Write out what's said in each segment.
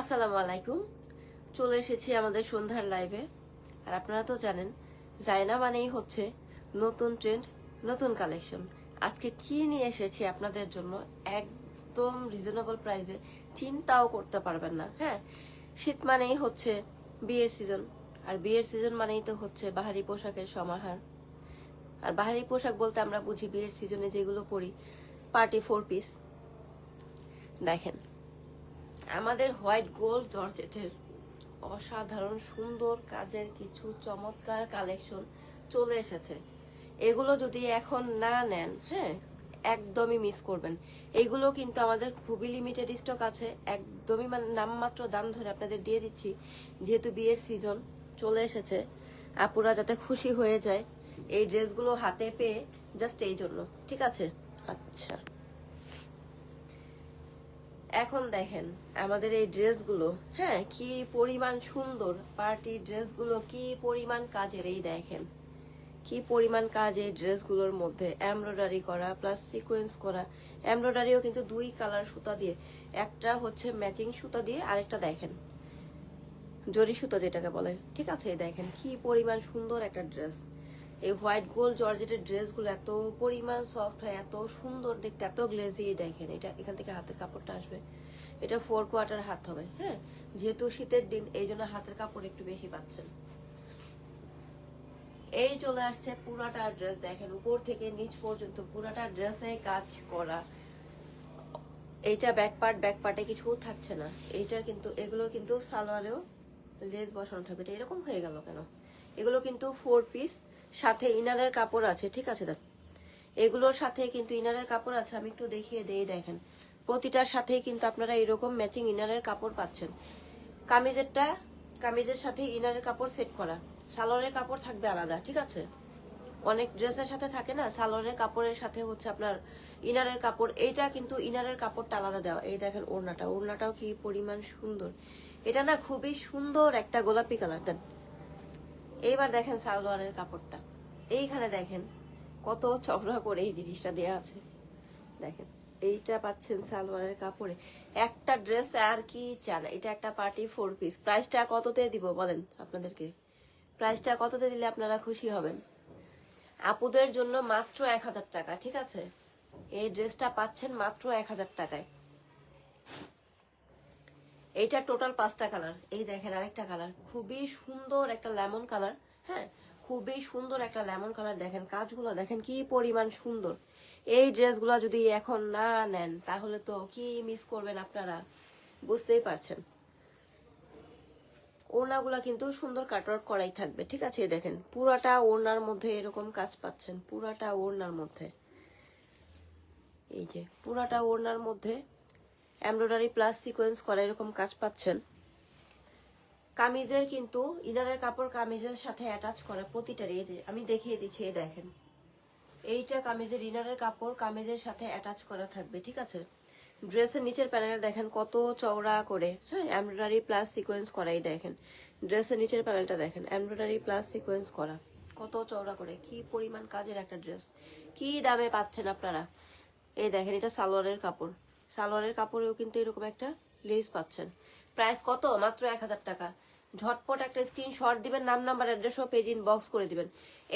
আসসালামু আলাইকুম। চলে এসেছি আমাদের সন্ধ্যার লাইভে আর আপনারা তো জানেন জায়না মানেই হচ্ছে নতুন ট্রেন্ড নতুন কালেকশন আজকে কি নিয়ে এসেছি আপনাদের জন্য একদম রিজনেবল প্রাইসে চিন্তাও করতে পারবেন না হ্যাঁ? শীত মানেই হচ্ছে বিয়ের সিজন আর বিয়ের সিজন মানেই তো হচ্ছে বাহারি পোশাকের সমাহার। আর বাহারি পোশাক বলতে আমরা বুঝি বিয়ের সিজনে যেগুলো পরি পার্টি ফোর পিস দেখেন আমাদের হোয়াইট গোল্ড জর্জেটের অসাধারণ সুন্দর কাজের কিছু চমৎকার কালেকশন চলে এসেছে। এগুলো যদি এখন না নেন হ্যাঁ একদমই মিস করবেন। এইগুলো কিন্তু আমাদের খুবই লিমিটেড স্টক আছে, একদমই মানে নামমাত্র দাম ধরে আপনাদের দিয়ে দিচ্ছি। যেহেতু বিয়ের সিজন চলে এসেছে, আপুরা যাতে খুশি হয়ে যায়, এই ড্রেসগুলো হাতে পেয়ে জাস্ট এই জন্য, ঠিক আছে? আচ্ছা। এখন দেখেন, আমাদের এই ড্রেসগুলো হ্যাঁ কি পরিমাণ সুন্দর পার্টি ড্রেসগুলো কি পরিমাণ কাজের, এই দেখেন। কি পরিমাণ কাজ এই ড্রেসগুলোর মধ্যে এমব্রয়ডারি করা প্লাস সিকোয়েন্স করা। এমব্রয়ডারিও কিন্তু দুই কালার সুতা দিয়ে, একটা হচ্ছে ম্যাচিং সুতা দিয়ে, আরেকটা দেখেন, জরি সুতা যেটাকে বলে। ঠিক আছে দেখেন, কি পরিমাণ সুন্দর একটা ড্রেস এই হোয়াইট গোল্ড জর্জেটের ড্রেসগুলো এত পরিমাণ সফট হয়, এত সুন্দর দেখতে, এত গ্লেজি দেখেন, এটা এখান থেকে হাতের কাপড়টা আসবে। এটা ফোর কোয়ার্টার হাত হবে হ্যাঁ? যেহেতু শীতের দিন, এই জন্য হাতের কাপড় একটু বেশি পাচ্ছেন। এই চলে আসছে পুরাটা ড্রেস, দেখেন, উপর থেকে নিচ পর্যন্ত পুরাটা ড্রেসে কাজ করা। এইটা ব্যাক পার্ট ব্যাক পার্টে কিছু থাকছে না। এইটার কিন্তু, এগুলোর কিন্তু সালোয়ারেও লেস বসানো থাকবে। এটা এরকম হয়ে গেল কেন? এগুলো কিন্তু ফোর পিস সাথে ইনারের কাপড় আছে, ঠিক আছে দেখ এগুলোর সাথে কিন্তু ইনারের কাপড় আছে, আমি একটু দেখিয়ে দেই দেখেন। প্রতিটার সাথেই কিন্তু আপনারা এরকম ম্যাচিং ইনারের কাপড় পাচ্ছেন। কামিজেরটা, কামিজের সাথে ইনারের কাপড় সেট করা। সালোয়ারের কাপড় থাকবে আলাদা, ঠিক আছে? অনেক ড্রেসের সাথে থাকে না, সালোয়ারের কাপড়ের সাথে হচ্ছে আপনার ইনারের কাপড়। এইটা কিন্তু ইনারের কাপড়টা আলাদা দেওয়া। এই দেখেন ওড়নাটা, ওড়নাটাও কি পরিমাণ সুন্দর। এটা না খুবই সুন্দর একটা গোলাপি কালার, দেন। এইবার দেখেন সালোয়ারের কাপড়টা। এইখানে দেখেন, কত চওড়া করে এই জিনিসটা দেওয়া আছে। দেখেন, এইটা পাচ্ছেন সালোয়ারের কাপড়ে। একটা ড্রেস আর কি চান? এটা একটা পার্টি ফোর পিস প্রাইসটা কততে দিব বলেন আপনাদেরকে? প্রাইসটা কততে দিলে আপনারা খুশি হবেন? আপুদের জন্য মাত্র এক হাজার টাকা, ঠিক আছে? এই ড্রেসটা পাচ্ছেন মাত্র এক হাজার টাকায়। এইটা টোটাল পাঁচটা কালার এই দেখেন আরেকটা কালার খুবই সুন্দর একটা লেমন কালার হ্যাঁ? খুবই সুন্দর একটা লেমন কালার। দেখেন কাজগুলো, দেখেন কি পরিমাণ সুন্দর। এই ড্রেসগুলো যদি এখন না নেন, তাহলে তো কি মিস করবেন আপনারা? বুঝতেই পারছেন। ওড়নাগুলা কিন্তু সুন্দর কাটওয়ার্ক করাই থাকবে, ঠিক আছে? দেখেন, পুরাটা ওড়নার মধ্যে এরকম কাজ পাচ্ছেন, পুরাটা ওড়নার মধ্যে। এই যে, পুরাটা ওড়নার মধ্যে এমব্রয়ডারি প্লাস সিকোয়েন্স করা এরকম কাজ পাচ্ছেন। কামিজের কিন্তু ইনারের কাপড় কামিজের সাথে অ্যাটাচ করা প্রতিটারই এই যে আমি দেখিয়ে দিচ্ছি, এই দেখেন। এইটা কামিজের ইনারের কাপড় কামিজের সাথে অ্যাটাচ করা থাকবে, ঠিক আছে? ড্রেসের নিচের প্যানেলে দেখেন কত চওড়া করে হ্যাঁ এমব্রয়ডারি প্লাস সিকোয়েন্স করাই দেখেন। ড্রেসের নিচের প্যানেলটা দেখেন এমব্রয়ডারি প্লাস সিকোয়েন্স করা। কত চওড়া করে, কি পরিমাণ কাজের একটা ড্রেস। কি দামে পাচ্ছেন আপনারা? এই দেখেন, এটা সালোয়ারের কাপড়। সালোয়ারের কাপড়েও কিন্তু এরকম একটা লেস পাচ্ছেন। প্রাইস কত? মাত্র এক হাজার টাকা। ঝটপট একটা স্ক্রিনশট দিবেন, নাম, নাম্বার, অ্যাড্রেস ও পেজ ইনবক্স করে দিবেন।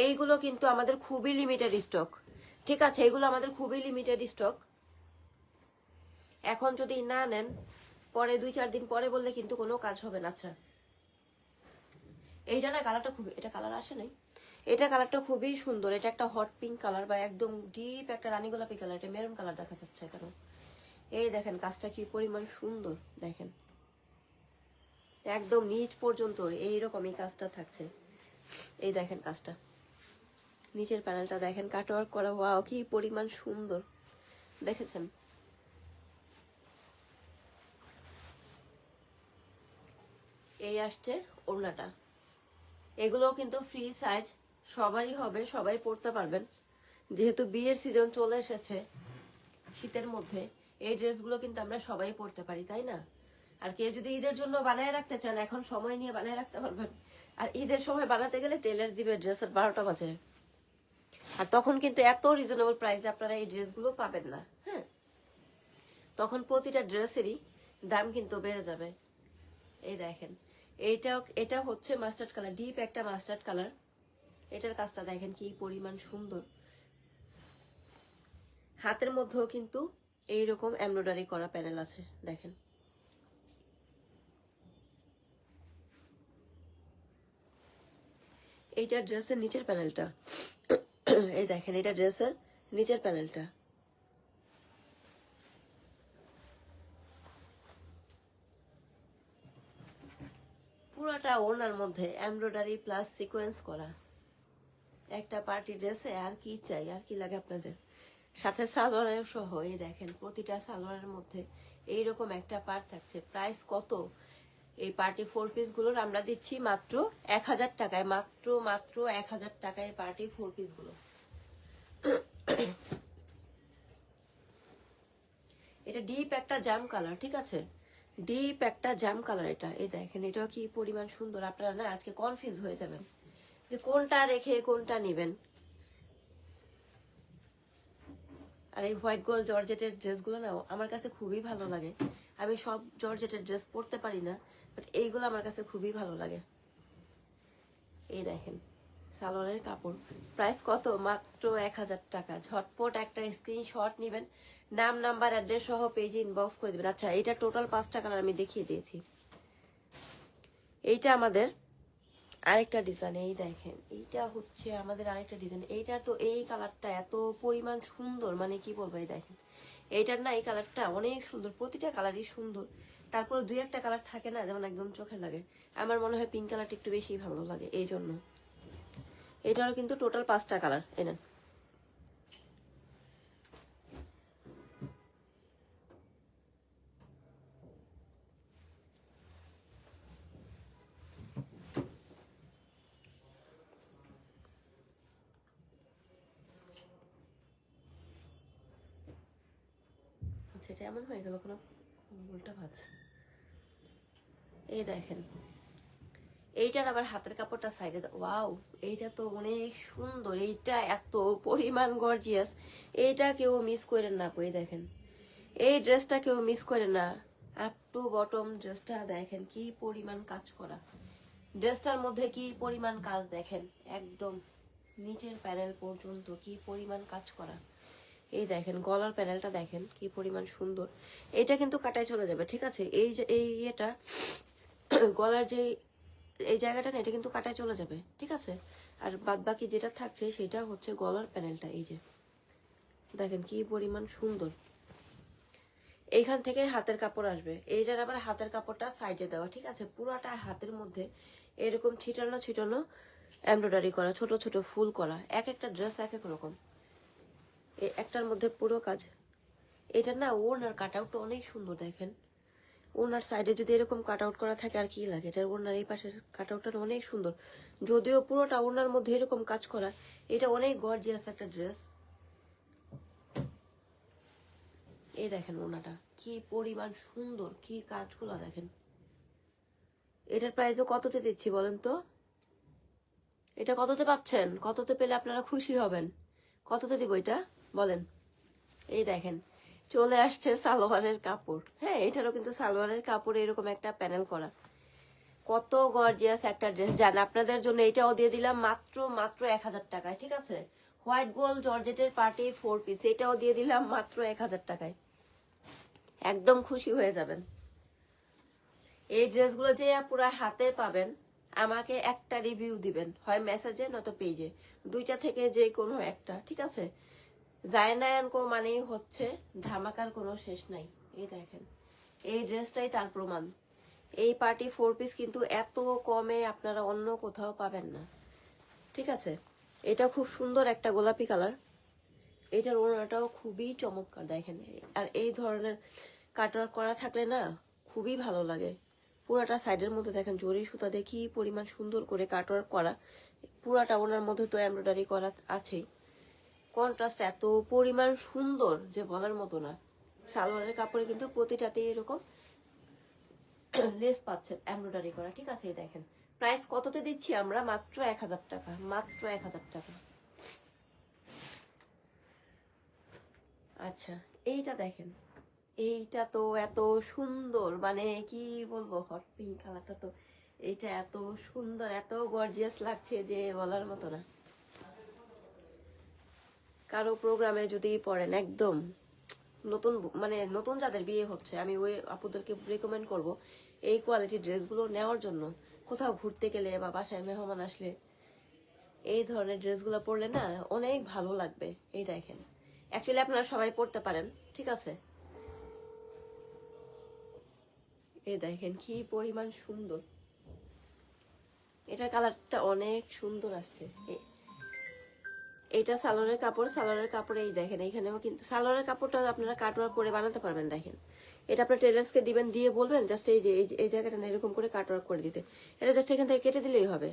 এইগুলো কিন্তু আমাদের খুবই লিমিটেড স্টক ঠিক আছে এগুলো আমাদের খুবই লিমিটেড স্টক এখন যদি না নেন, পরে দুই, চার দিন পরে বললে কিন্তু কোনো কাজ হবে না। আচ্ছা। এইটা না কালারটা খুবই, এটা কালার আসে নাই। এটা কালারটা খুবই সুন্দর। এটা একটা হট পিঙ্ক কালার বা একদম ডিপ একটা রানী গোলাপি কালার এটা মেরুন কালার দেখা যাচ্ছে কেন এই দেখেন, কাজটা কি পরিমাণ সুন্দর, দেখেন। একদম নিচ পর্যন্ত এইরকমই কাজটা থাকছে। এই দেখেন কাজটা। নিচের প্যানেলটা দেখেন কাটওয়ার্ক করা। ওয়াও কি পরিমাণ সুন্দর। দেখেছেন? এই আসছে ওড়নাটা। এগুলোও কিন্তু ফ্রি সাইজ সবারই হবে, সবাই পড়তে পারবেন। যেহেতু বিয়ের সিজন চলে এসেছে শীতের মধ্যে, এই ড্রেসগুলো কিন্তু আমরা সবাই পড়তে পারি, তাই না? আর কেউ যদি ঈদের জন্য বানায় রাখতে চান, এখন সময় নিয়ে বানায় রাখতে পারবেন। আর ঈদের সময় বানাতে গেলে টেলার দিবে ড্রেসের বারোটা বাজে। আর তখন কিন্তু এত রিজনেবল প্রাইসে আপনারা এই ড্রেসগুলো পাবেন না হ্যাঁ? তখন প্রতিটা ড্রেসেরই দাম কিন্তু বেড়ে যাবে। এই দেখেন, এইটা এটা হচ্ছে মাস্টার্ড কালার ডিপ একটা মাস্টার্ড কালার এটার কাজটা দেখেন কি পরিমাণ সুন্দর। হাতের মধ্যেও কিন্তু এইরকম এমব্রয়ডারি করা প্যানেল আছে, দেখেন। এইটা ড্রেসের নিচের প্যানেলটা। এই দেখেন এটা ড্রেসের নিচের প্যানেলটা। পুরাটা ওনার মধ্যে এমব্রয়ডারি প্লাস সিকোয়েন্স করা। একটা পার্টি ড্রেসে আর কি চাই, আর কি লাগে আপনাদের? সাথে সালোয়ারের সহ, এই দেখেন, প্রতিটা সালোয়ারের মধ্যে এইরকম একটা পার্ট থাকছে। প্রাইস কত? এই পার্টি ফোর পিসগুলোর আমরা দিচ্ছি মাত্র এক হাজার টাকায়, মাত্র মাত্র এক হাজার টাকায় পার্টি ফোর পিসগুলো। এটা ডিপ একটা জাম কালার ঠিক আছে? ডিপ একটা জাম কালার এটা। এই দেখেন, এটাও কি পরিমাণ সুন্দর। আপনারা না আজকে কনফিউজ হয়ে যাবেন যে কোনটা রেখে কোনটা নেবেন। আর এই হোয়াইট গোল্ড জর্জেটের ড্রেসগুলো না, আমার কাছে খুবই ভালো লাগে। আমি সব জর্জেটের ড্রেস পরতে পারি না। বাট এইগুলো আমার কাছে খুবই ভালো লাগে। এই দেখেন, সালোয়ারের কাপড়। প্রাইস কত? মাত্র এক হাজার টাকা। ঝটপট একটা স্ক্রিনশট নেবেন। নাম নাম্বার অ্যাড্রেস সহ পেজে ইনবক্স করে দেবেন। আচ্ছা এইটা টোটাল পাঁচটা কালার আমি দেখিয়ে দিয়েছি। এইটা আমাদের আরেকটা ডিজাইন এই দেখেন, এইটা হচ্ছে আমাদের আরেকটা ডিজাইন এইটা তো এই কালারটা এত পরিমাণ সুন্দর। মানে কি বলব, এই দেখেন। এইটার না এই কালারটা অনেক সুন্দর। প্রতিটা কালারই সুন্দর। তারপরে দুই একটা কালার থাকে না, যেমন একদম চোখে লাগে। আমার মনে হয় পিঙ্ক কালারটা একটু বেশি ভালো লাগে, এই জন্য। এটারও কিন্তু টোটাল পাঁচটা কালার এনেন এটা এমন হয়ে গেল কোনো? এই দেখেন। এইটার আবার হাতের কাপড়টা সাইডে ওয়াও এইটা তো অনেক সুন্দর, এইটা এত পরিমাণ গর্জিয়াস এইটা কেউ মিস করেন না কই দেখেন। এই ড্রেসটা কেউ মিস করে না। আপ টু বটম ড্রেসটা দেখেন কি পরিমাণ কাজ করা। ড্রেসটার মধ্যে কি পরিমাণ কাজ দেখেন? একদম নিচের প্যানেল পর্যন্ত কি পরিমাণ কাজ করা। এই দেখেন, গলার প্যানেলটা দেখেন কি পরিমাণ সুন্দর। এটা কিন্তু কাটায় চলে যাবে, ঠিক আছে? এই যে এই ইয়েটা গলার যে এই জায়গাটা না, এটা কিন্তু কাটায় চলে যাবে, ঠিক আছে? আর বাদ বাকি যেটা থাকছে, সেটা হচ্ছে গলার প্যানেলটা, এই যে। দেখেন কি পরিমাণ সুন্দর। এইখান থেকে হাতের কাপড় আসবে। এইটার আবার হাতের কাপড়টা সাইডে দেওয়া, ঠিক আছে? পুরাটা হাতের মধ্যে এরকম ছিটানো ছিটানো এমব্রয়ডারি করা, ছোট ছোট ফুল করা, এক একটা ড্রেস এক এক রকম। একটার মধ্যে পুরো কাজ। এটা না ওনার কাট আউটটা অনেক সুন্দর, দেখেন। ওনার সাইডে যদি এরকম কাট আউট করা থাকে আর কি লাগে? এটা ওনার এই পাশের কাট আউটটা অনেক সুন্দর। যদিও পুরোটা ওনার মধ্যে এরকম কাজ করা, এটা অনেক গর্জিয়াস একটা ড্রেস এই দেখেন ওনাটা, কি পরিমাণ সুন্দর, কি কাজগুলো দেখেন। এটার প্রাইসও কততে দিচ্ছি বলেন তো? এটা কততে পাচ্ছেন? কততে পেলে আপনারা খুশি হবেন? কততে দিব এটা? বলেন। এই দেখেন চলে আসছে সালোয়ারের কাপড়। হ্যাঁ এটারও কিন্তু সালোয়ারের কাপড়ে এরকম একটা প্যানেল করা। কত গর্জিয়াস একটা ড্রেস জান, আপনাদের জন্য এটাও দিয়ে দিলাম মাত্র মাত্র এক হাজার টাকায়, ঠিক আছে? হোয়াইট গোল্ড জর্জেটের পার্টি ফোর পিস এটাও দিয়ে দিলাম মাত্র এক হাজার টাকায়। একদম খুশি হয়ে যাবেন। এই ড্রেসগুলো যে পুরো হাতে পাবেন, আমাকে একটা রিভিউ দিবেন, হয় মেসেজে নয়তো পেজে দুইটা থেকে যে কোনো একটা, ঠিক আছে? জায়নায়ন কো মানেই হচ্ছে ধামাকার কোনো শেষ নাই। এই দেখেন, এই ড্রেসটাই তার প্রমাণ। এই পার্টি ফোর পিস কিন্তু এত কমে আপনারা অন্য কোথাও পাবেন না। ঠিক আছে? এটা খুব সুন্দর একটা গোলাপি কালার। এটার ওড়নাটাও খুবই চমৎকার দেখেন। আর এই ধরনের কাটওয়ার্ক করা থাকলে না খুবই ভালো লাগে। পুরাটা সাইডের মধ্যে দেখেন, জরি সুতা দেখি পরিমাণ সুন্দর করে কাটওয়ার্ক করা। পুরাটা ওনার মধ্যে তো এমব্রয়ডারি করা আছেই। কন্ট্রাস্ট এত পরিমাণ সুন্দর যে বলার মতো না। সালোয়ারের কাপড়ে কিন্তু প্রতিটাতে এরকম লেস পাচ্ছেন এমব্রয়ডারি করা, ঠিক আছে দেখেন। প্রাইস কততে দিচ্ছি আমরা? মাত্র এক হাজার টাকা, মাত্র এক হাজার টাকা। আচ্ছা এইটা দেখেন, এইটা তো এত সুন্দর মানে কি বলব হট পিঙ্ক কালারটা তো, এইটা এত সুন্দর, এত গর্জিয়াস লাগছে যে বলার মতো না। কারও প্রোগ্রামে যদি পড়েন একদম নতুন মানে নতুন যাদের বিয়ে হচ্ছে, আমি ওই আপুদেরকে রেকমেন্ড করব, এই কোয়ালিটির ড্রেসগুলো নেওয়ার জন্য। কোথাও ঘুরতে গেলে বা বাসায় মেহমান আসলে এই ধরনের ড্রেসগুলো পরলে না অনেক ভালো লাগবে। এই দেখেন। অ্যাকচুয়ালি আপনারা সবাই পরতে পারেন, ঠিক আছে? এই দেখেন কি পরিমাণ সুন্দর। এটার কালারটা অনেক সুন্দর আসছে। এ- এইটা সালোয়ারের কাপড় সালোয়ারের কাপড় এই দেখেন, এইখানেও কিন্তু সালোয়ারের কাপড়টা আপনারা কাটওয়ার করে বানাতে পারবেন, দেখেন। এটা আপনার টেলার্সকে দিবেন, দিয়ে বলবেন, জাস্ট এই যে, এই জায়গাটা না, এরকম করে কাটওয়ার্ক করে দিতে। এটা জাস্ট এখান থেকে কেটে দিলেই হবে।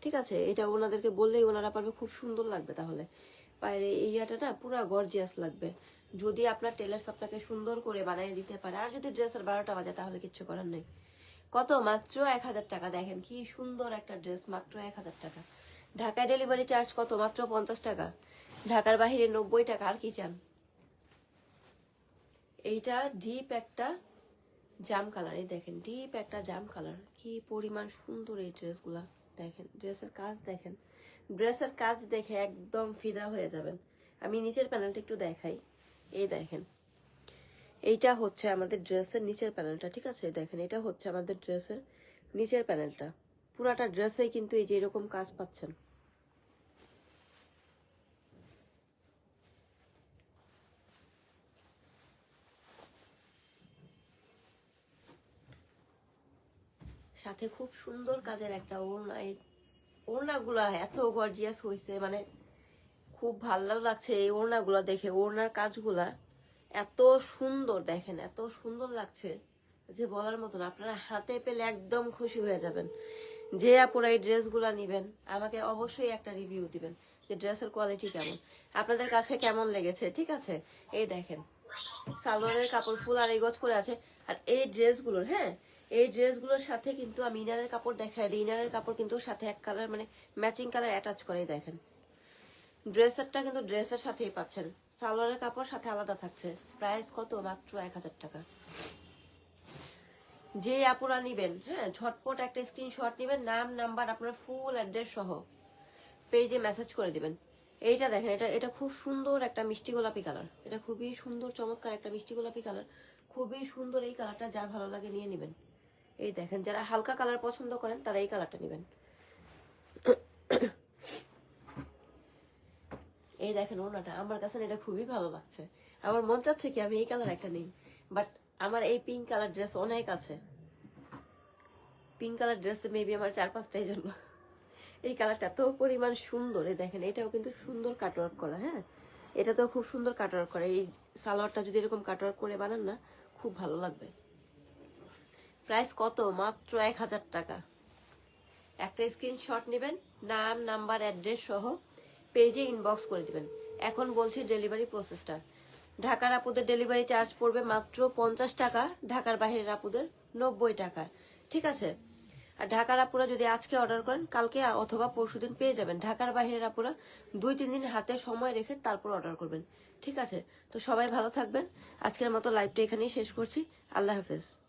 ঠিক আছে? এটা ওনাদেরকে বললেই ওনারা পারবে, খুব সুন্দর লাগবে তাহলে। পায়ের এই ইয়াটা না, পুরো গর্জিয়াস লাগবে। যদি আপনার টেলার্স আপনাকে সুন্দর করে বানিয়ে দিতে পারে, আর যদি ড্রেসের বারোটা বাজে, তাহলে কিচ্ছু করার নেই। কত? মাত্র এক হাজার টাকা, দেখেন কি সুন্দর একটা ড্রেস, মাত্র এক হাজার টাকা। ঢাকায় ডেলিভারি চার্জ কত? মাত্র পঞ্চাশ টাকা। ঢাকার বাহিরে নব্বই টাকা, আর কি চান? এইটা ডিপ একটা জাম কালার এই দেখেন ডিপ একটা জাম কালার কি পরিমাণ সুন্দর এই ড্রেসগুলা, দেখেন। ড্রেসের কাজ দেখেন। ড্রেসের কাজ দেখে একদম ফিদা হয়ে যাবেন। আমি নিচের প্যানেলটা একটু দেখাই। এই দেখেন। এইটা হচ্ছে আমাদের ড্রেসের নিচের প্যানেলটা ঠিক আছে? দেখেন, এটা হচ্ছে আমাদের ড্রেসের নিচের প্যানেলটা পুরাটা ড্রেসেই কিন্তু এই যে এরকম কাজ পাচ্ছেন। সাথে খুব সুন্দর কাজের একটা ওড়না। ওড়নাগুলা এত গর্জিয়াস হয়েছে মানে খুব ভালো লাগছে এই ওড়নাগুলা দেখে। ওড়নার কাজগুলা এত সুন্দর দেখেন, এত সুন্দর লাগছে যে বলার মতন আপনারা হাতে পেলে একদম খুশি হয়ে যাবেন। যে আপুরা এই ড্রেসগুলো নিবেন, আমাকে অবশ্যই একটা রিভিউ দিবেন যে ড্রেসের কোয়ালিটি কেমন। আপনাদের কাছে কেমন লেগেছে, ঠিক আছে? এই দেখেন, সালোয়ারের কাপড় ফুল আর গজ করে আছে। আর এই ড্রেসগুলোর হ্যাঁ এই ড্রেসগুলোর সাথে কিন্তু আমি ইনারের কাপড় দেখাই দিই। ইনারের কাপড় কিন্তু সাথে এক কালার মানে ম্যাচিং কালার অ্যাটাচ করেই দেখেন। ড্রেসেরটা কিন্তু ড্রেসের সাথেই পাচ্ছেন। সালোয়ারের কাপড় সাথে আলাদা থাকছে। প্রাইস কত? মাত্র এক হাজার টাকা। যে আপুরা নিবেন হ্যাঁ ঝটপট একটা স্ক্রিনশট নিবেন, নাম নাম্বার আপনার ফুল অ্যাড্রেস সহ পেজে মেসেজ করে দিবেন। এইটা দেখেন, এটা এটা খুব সুন্দর একটা মিষ্টি গোলাপি কালার এটা খুবই সুন্দর, চমৎকার একটা মিষ্টি গোলাপি কালার খুবই সুন্দর এই কালারটা যার ভালো লাগে নিয়ে নেবেন। এই দেখেন, যারা হালকা কালার পছন্দ করেন, তারা এই কালারটা নেবেন। এই দেখেন ওনাটা, আমার কাছে এটা খুবই ভালো লাগছে। আমার মন চাচ্ছে কি আমি এই কালার একটা নেই বাট আমার এই পিঙ্ক কালার ড্রেস অনেক আছে। পিঙ্ক কালার ড্রেস মেবি আমার চার পাঁচটাই জন্য। এই কালারটা এত পরিমাণ সুন্দর দেখেন, এটাও কিন্তু সুন্দর কাটওয়ার্ক করা হ্যাঁ? এটা তো খুব সুন্দর কাটওয়ার্ক করা, এই সালোয়ারটা যদি এরকম কাটওয়ার্ক করে বানান না, খুব ভালো লাগবে। প্রাইস কত? মাত্র এক হাজার টাকা। একটা স্ক্রিনশট নেবেন, নাম নাম্বার অ্যাড্রেস সহ পেজে ইনবক্স করে দিবেন। এখন বলছি ডেলিভারি প্রসেসটা ঢাকার আপুদের ডেলিভারি চার্জ পড়বে মাত্র পঞ্চাশ টাকা, ঢাকার বাহিরের আপুদের নব্বই টাকা। ঠিক আছে? আর ঢাকার আপুরা যদি আজকে অর্ডার করেন, কালকে অথবা পরশু দিন পেয়ে যাবেন। ঢাকার বাহিরের আপুরা দুই, তিন দিন হাতে সময় রেখে তারপর অর্ডার করবেন। ঠিক আছে? তো সবাই ভালো থাকবেন। আজকের মতো লাইভটা এখানেই শেষ করছি। আল্লাহ হাফেজ।